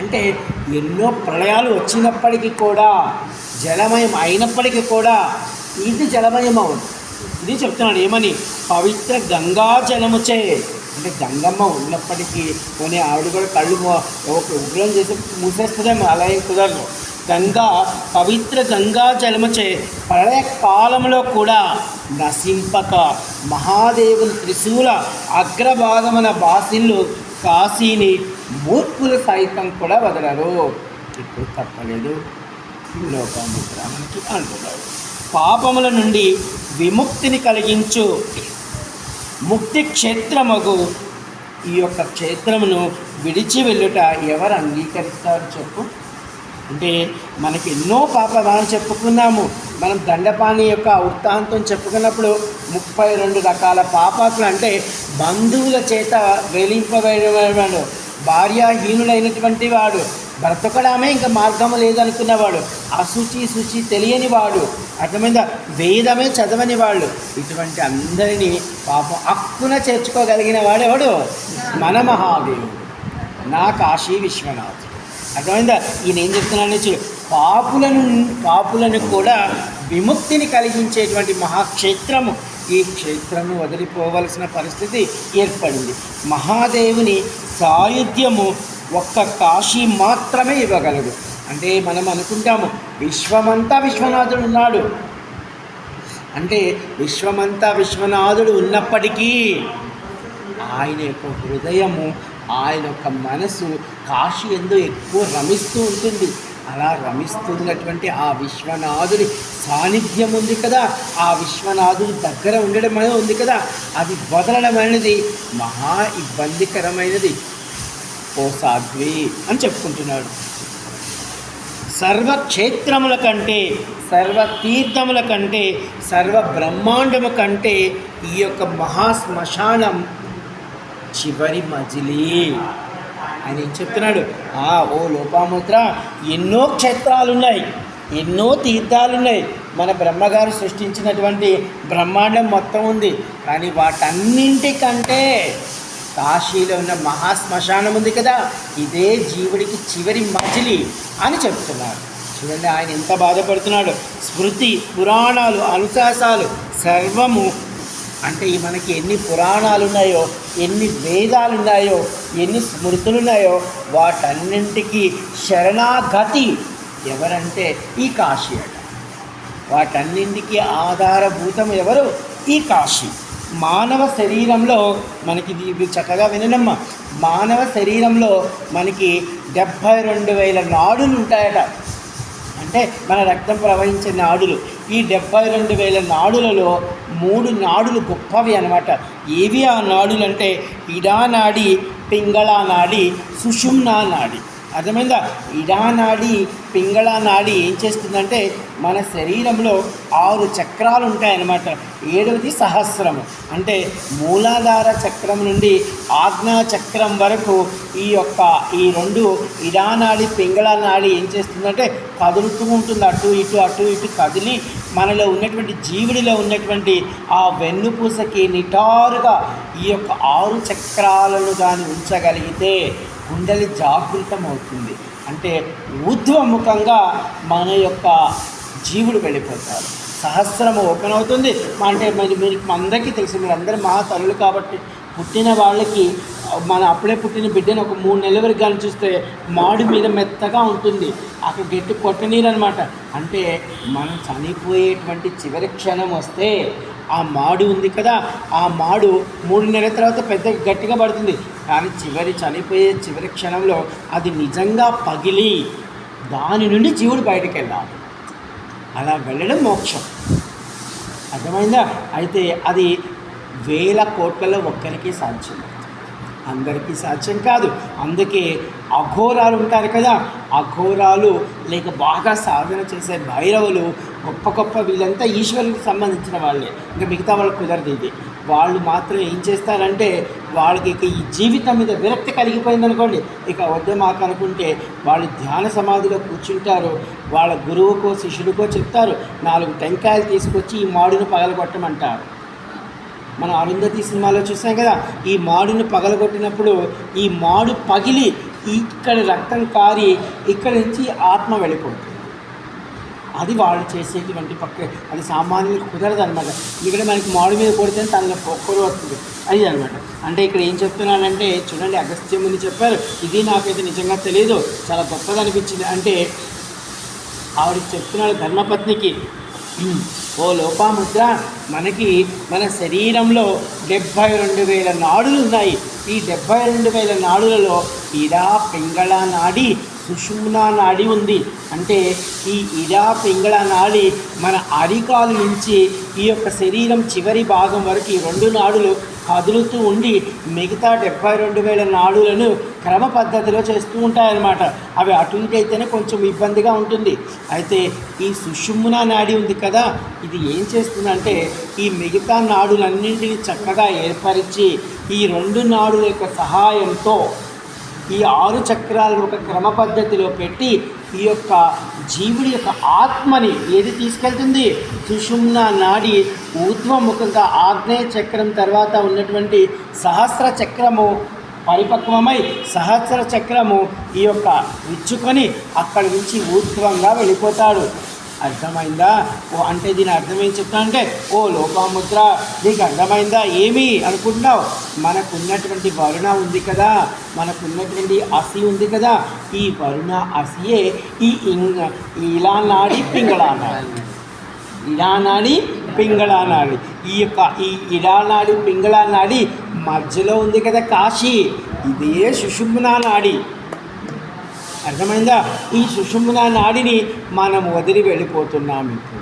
అంటే ఎన్నో ప్రళయాలు వచ్చినప్పటికీ కూడా జలమయం అయినప్పటికీ కూడా ఇది జలమయం అవును ఇది చెప్తున్నాడు ఏమని? పవిత్ర గంగా జలముచే. అంటే గంగమ్మ ఉన్నప్పటికీ పోనీ ఆవిడ కూడా కళ్ళు ఒక ఉగ్రం చేసి మూసేస్తుందేమో అలా ఏం కుదరదు. గంగా పవిత్ర గంగా జలముచే. ప్రళయ కాలంలో కూడా నశింపక మహాదేవుని త్రిశూల అగ్రభాగమున బాసిల్లు కాశీని మూర్ఖులు సైతం కూడా వదలరు. ఇప్పుడు తప్పలేదు. లోకాముద్ర అంటున్నాడు పాపముల నుండి విముక్తిని కలిగించు. ముక్తి క్షేత్రమగు. ఈ యొక్క క్షేత్రమును విడిచి వెళ్ళుట ఎవరు అంగీకరిస్తారు చెప్పు. అంటే మనకి ఎన్నో పాప మనం చెప్పుకున్నాము. మనం దండపాణి యొక్క వృత్తాంతం చెప్పుకున్నప్పుడు ముప్పై రెండు రకాల పాపాకులు అంటే బంధువుల చేత వేలింపబడినవాడు భార్యాహీనుడైనటువంటి వాడు. బ్రతకడమే ఇంకా మార్గము లేదనుకున్నవాడు. అశుచి శుచి తెలియని వాడు అర్థమైందా? వేదమే చదవని వాళ్ళు ఇటువంటి అందరినీ పాపం అక్కున చేర్చుకోగలిగిన వాడెవడు? మన మహాదేవుడు. నా కాశీ విశ్వనాథ్. అర్థమైందా? ఈయన ఏం చెప్తున్నాను పాపులను పాపులను కూడా విముక్తిని కలిగించేటువంటి మహాక్షేత్రము. ఈ క్షేత్రము వదిలిపోవలసిన పరిస్థితి ఏర్పడింది. మహాదేవుని సాయుధ్యము ఒక్క కాశీ మాత్రమే ఇవ్వగలడు అంటే మనం అనుకుంటాము విశ్వమంతా విశ్వనాథుడు ఉన్నాడు. అంటే విశ్వమంతా విశ్వనాథుడు ఉన్నప్పటికీ ఆయన యొక్క హృదయము ఆయన యొక్క మనసు కాశీ ఎందు ఎక్కువ రమిస్తూ ఉంటుంది. అలా రమిస్తున్నటువంటి ఆ విశ్వనాథుడి సాన్నిధ్యం ఉంది కదా. ఆ విశ్వనాథుడి దగ్గర ఉండడం అనేది ఉంది కదా. అది వదలడం అనేది మహా ఇబ్బందికరమైనది. ఓ సాధ్వి అని చెప్పుకుంటున్నాడు. సర్వక్షేత్రముల కంటే సర్వతీర్థముల కంటే సర్వ బ్రహ్మాండము కంటే ఈ యొక్క మహాశ్మశానం చివరి మజిలీ. ఆయన చెప్తున్నాడు? ఆ ఓ లోపాముద్ర ఎన్నో క్షేత్రాలు ఉన్నాయి ఎన్నో తీర్థాలు ఉన్నాయి మన బ్రహ్మగారు సృష్టించినటువంటి బ్రహ్మాండం మొత్తం ఉంది. కానీ వాటన్నింటికంటే కాశీలో ఉన్న మహాశ్మశానం ఉంది కదా ఇదే జీవుడికి చివరి మజిలి అని చెప్తున్నారు. చూడండి ఆయన ఎంత బాధపడుతున్నాడు. స్మృతి పురాణాలు అనుశాసాలు సర్వము. అంటే మనకి ఎన్ని పురాణాలు ఉన్నాయో ఎన్ని భేదాలు ఉన్నాయో ఎన్ని స్మృతులు ఉన్నాయో వాటన్నింటికి శరణాగతి ఎవరంటే ఈ కాశీ అట. వాటన్నింటికి ఆధారభూతం ఎవరు? ఈ కాశీ. మానవ శరీరంలో మనకి చక్కగా విననమ్మా. మానవ శరీరంలో మనకి డెబ్భై రెండు వేల నాడులు ఉంటాయట అంటే మన రక్తం ప్రవహించే నాడులు. ఈ డెబ్బై రెండు వేల నాడులలో మూడు నాడులు గొప్పవి అనమాట ఏవి ఆ నాడులు అంటే ఇడా పింగళా నాడి సుషుమ్నా నాడి అర్థమైందా? ఇడా నాడి పింగళ నాడి ఏం చేస్తుందంటే మన శరీరంలో ఆరు చక్రాలు ఉంటాయన్నమాట. ఏడవది సహస్రము అంటే మూలాధార చక్రం నుండి ఆజ్ఞా చక్రం వరకు ఈ యొక్క ఈ రెండు ఇడానాడి పింగళ నాడి ఏం చేస్తుందంటే కదులుతూ ఉంటుంది. అటు ఇటు అటు ఇటు కదిలి మనలో ఉన్నటువంటి జీవుడిలో ఉన్నటువంటి ఆ వెన్నుపూసకి నిటారుగా ఈ యొక్క ఆరు చక్రాలను దాన్ని ఉంచగలిగితే కుండలి జాగృతం అవుతుంది అంటే ఊర్ధ్వముఖంగా మన యొక్క జీవుడు వెళ్ళిపోతారు. సహస్రము ఓపెన్ అవుతుంది అంటే మరి మీరు అందరికీ తెలుసు మీరు అందరూ మా తల్లులు కాబట్టి పుట్టిన వాళ్ళకి మన అప్పుడే పుట్టిన బిడ్డను ఒక మూడు నెలల వరకు కానీ చూస్తే మాడు మీద మెత్తగా ఉంటుంది. అక్కడ గట్టి కొట్టనీరు అనమాట అంటే మనం చనిపోయేటువంటి చివరి క్షణం వస్తే ఆ మాడు ఉంది కదా ఆ మాడు మూడు నెలల తర్వాత పెద్ద గట్టిగా పడుతుంది. కానీ చివరి చనిపోయే చివరి క్షణంలో అది నిజంగా పగిలి దాని నుండి జీవుడు బయటకు వెళ్ళాలి. అలా వెళ్ళడం మోక్షం. అర్థమైందా? అయితే అది వేల కోట్లలో ఒక్కరికి సాధ్యం. అందరికీ సాధ్యం కాదు. అందుకే అఘోరాలు ఉంటారు కదా అఘోరాలు లేక బాగా సాధన చేసే భైరవులు గొప్ప గొప్ప వీళ్ళంతా ఈశ్వరునికి సంబంధించిన వాళ్ళే. ఇంకా మిగతా వాళ్ళకి కుదరదు ఇది. వాళ్ళు మాత్రం ఏం చేస్తారంటే వాళ్ళకి ఇక ఈ జీవితం మీద విరక్తి కలిగిపోయింది అనుకోండి. ఇక వద్ద మాకు అనుకుంటే వాళ్ళు ధ్యాన సమాధిలో కూర్చుంటారు. వాళ్ళ గురువుకో శిష్యుడికో చెప్తారు నాలుగు టెంకాయలు తీసుకొచ్చి ఈ మాడిని పగలగొట్టమంటారు. మనం అరుంధతి సినిమాలో చూసాం కదా ఈ మాడును పగలగొట్టినప్పుడు ఈ మాడు పగిలి ఇక్కడ రక్తం కారి ఇక్కడ నుంచి ఆత్మ వెళ్ళిపోతుంది. అది వాళ్ళు చేసేటువంటి పక్క అది సామాన్యులకు కుదరదు అనమాట ఇక్కడ మనకి మాడు మీద కొడితే తనలో పొక్కలు వస్తుంది. అది అనమాట. అంటే ఇక్కడ ఏం చెప్తున్నానంటే చూడండి అగస్త్యముని చెప్పారు. ఇది నాకైతే నిజంగా తెలియదు చాలా గొప్పది అనిపించింది అంటే ఆవిడ చెప్తున్నాడు ధర్మపత్నికి ఓ లోపాముద్ర మనకి మన శరీరంలో డెబ్భై రెండు వేల నాడులు ఉన్నాయి ఈ డెబ్భై రెండు వేల నాడులలో ఇడా పింగళ నాడి సుషుమ్నా నాడి ఉంది. అంటే ఈ ఇడా పింగళ నాడి మన అరికాలు నుంచి ఈ యొక్క శరీరం చివరి భాగం వరకు ఈ రెండు నాడులు కదులుతూ ఉండి మిగతా డెబ్బై రెండు వేల నాడులను క్రమ పద్ధతిలో చేస్తూ ఉంటాయన్నమాట. అవి అటు ఇటు అయితేనే కొంచెం ఇబ్బందిగా ఉంటుంది. అయితే ఈ సుషుమ్న నాడి ఉంది కదా ఇది ఏం చేస్తుందంటే ఈ మిగతా నాడులన్నింటినీ చక్కగా ఏర్పరిచి ఈ రెండు నాడుల యొక్క సహాయంతో ఈ ఆరు చక్రాలను ఒక క్రమ పద్ధతిలో పెట్టి ఈ యొక్క జీవుడి యొక్క ఆత్మని ఏది తీసుకెళ్తుంది? సుషుమ్న నాడి ఊర్ధ్వముఖంగా ఆగ్నేయ చక్రం తర్వాత ఉన్నటువంటి సహస్ర చక్రము పరిపక్వమై సహస్ర చక్రము ఈ యొక్క విచ్చుకొని అక్కడి నుంచి ఊర్ధ్వంగా వెళ్ళిపోతాడు. అర్థమైందా? ఓ అంటే దీని అర్థం ఏం చెప్తా అంటే ఓ లోపాముద్ర నీకు అర్థమైందా ఏమి అనుకుంటున్నావు? మనకున్నటువంటి వరుణ ఉంది కదా మనకున్నటువంటి అసి ఉంది కదా ఈ వరుణ అసియే ఈ ఇంగ ఇలా నాడి పింగళానాడి. ఇలా నాడి పింగళా నాడి ఈ యొక్క ఈ ఇడా నాడి పింగళా నాడి మధ్యలో ఉంది కదా కాశీ. ఇదే సుషుమ్నా నాడి. అర్థమైందా? ఈ సుషుమ్నా నాడిని మనం వదిలి వెళ్ళిపోతున్నాం ఇప్పుడు.